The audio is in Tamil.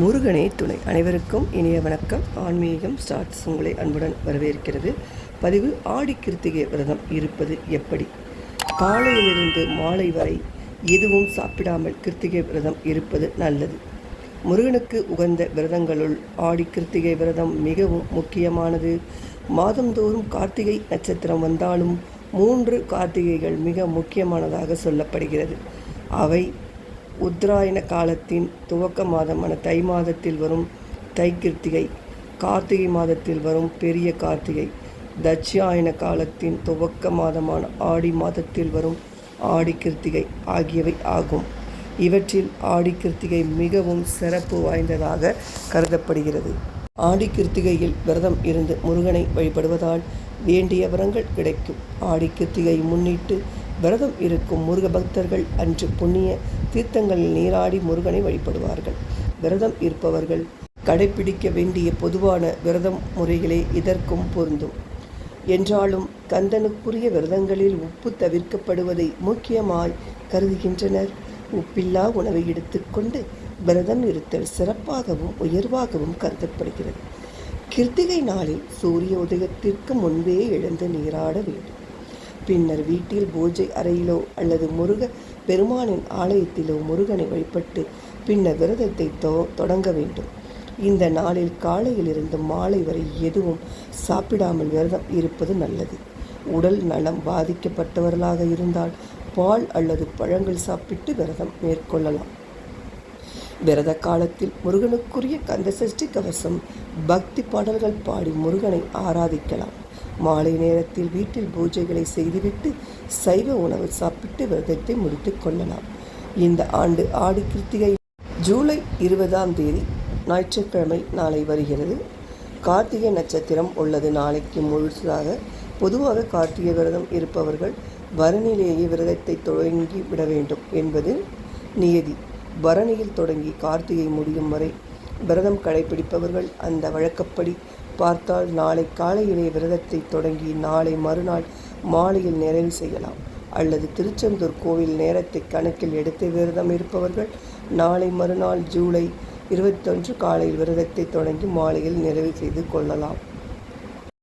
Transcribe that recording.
முருகனே துணை. அனைவருக்கும் இனிய வணக்கம். ஆன்மீகம் ஸ்டார்ட்ஸ் உங்களை அன்புடன் வரவேற்கிறது. பதிவு ஆடி கிருத்திகை விரதம் இருப்பது எப்படி? காலையிலிருந்து மாலை வரை எதுவும் சாப்பிடாமல் கிருத்திகை விரதம் இருப்பது நல்லது. முருகனுக்கு உகந்த விரதங்களுள் ஆடி கிருத்திகை விரதம் மிகவும் முக்கியமானது. மாதந்தோறும் கார்த்திகை நட்சத்திரம் வந்தாலும் மூன்று கார்த்திகைகள் மிக முக்கியமானதாக சொல்லப்படுகிறது. அவை உத்தராயண காலத்தின் துவக்க மாதமான தை மாதத்தில் வரும் தை கிருத்திகை கார்த்திகை மாதத்தில் வரும் பெரிய கார்த்திகை தட்சியாயன காலத்தின் துவக்க மாதமான ஆடி மாதத்தில் வரும் ஆடி கிருத்திகை ஆகியவை ஆகும். இவற்றில் ஆடி கிருத்திகை மிகவும் சிறப்பு வாய்ந்ததாக கருதப்படுகிறது. ஆடி கிருத்திகையில் விரதம் இருந்து முருகனை வழிபடுவதால் வேண்டிய வரங்கள் கிடைக்கும். ஆடி கிருத்திகை முன்னிட்டு விரதம் இருக்கும் முருக பக்தர்கள் அன்று புண்ணிய தீர்த்தங்களில் நீராடி முருகனை வழிபடுவார்கள். விரதம் இருப்பவர்கள் கடைபிடிக்க வேண்டிய பொதுவான விரதம் முறைகளே இதற்கும் பொருந்தும். என்றாலும் கந்தனுக்குரிய விரதங்களில் உப்பு தவிர்க்கப்படுவதை முக்கியமாய் கருதுகின்றனர். உப்பில்லா உணவை எடுத்துக்கொண்டு விரதம் இருத்தல் சிறப்பாகவும் உயர்வாகவும் கருதப்படுகிறது. கிருத்திகை நாளில் சூரிய உதயத்திற்கு முன்பே எழுந்து நீராட வேண்டும். பின்னர் வீட்டில் பூஜை அறையிலோ அல்லது முருக பெருமானின் ஆலயத்திலோ முருகனை வழிபட்டு பின்னர் விரதத்தை தொ தொடங்க வேண்டும். இந்த நாளில் காலையிலிருந்து மாலை வரை எதுவும் சாப்பிடாமல் விரதம் இருப்பது நல்லது. உடல் நலம் பாதிக்கப்பட்டவர்களாக இருந்தால் பால் அல்லது பழங்கள் சாப்பிட்டு விரதம் மேற்கொள்ளலாம். விரத காலத்தில் முருகனுக்குரிய கந்த சஷ்டி கவசம் பக்தி பாடல்கள் பாடி முருகனை ஆராதிக்கலாம். மாலை நேரத்தில் வீட்டில் பூஜைகளை செய்துவிட்டு சைவ உணவு சாப்பிட்டு விரதத்தை முடித்துக் கொள்ளலாம். இந்த ஆண்டு ஆடி கிருத்திகை ஜூலை இருபதாம் தேதி ஞாயிற்றுக்கிழமை நாளை வருகிறது. கார்த்திகை நட்சத்திரம் உள்ளது. நாளைக்கு முழுசாக பொதுவாக கார்த்திகை விரதம் இருப்பவர்கள் வரணிலேயே விரதத்தை தொடங்கி விட வேண்டும் என்பது நியதி. பரணியில் தொடங்கி கார்த்திகை முடியும் வரை விரதம் கடைபிடிப்பவர்கள் அந்த வழக்கப்படி பார்த்தால் நாளை காலையிலே விரதத்தை தொடங்கி நாளை மறுநாள் மாலையில் நிறைவு செய்யலாம். அல்லது திருச்செந்தூர் கோவில் நேரத்தை கணக்கில் எடுத்து விரதம் இருப்பவர்கள் நாளை மறுநாள் ஜூலை இருபத்தொன்று காலையில் விரதத்தை தொடங்கி மாலையில் நிறைவு செய்து கொள்ளலாம்.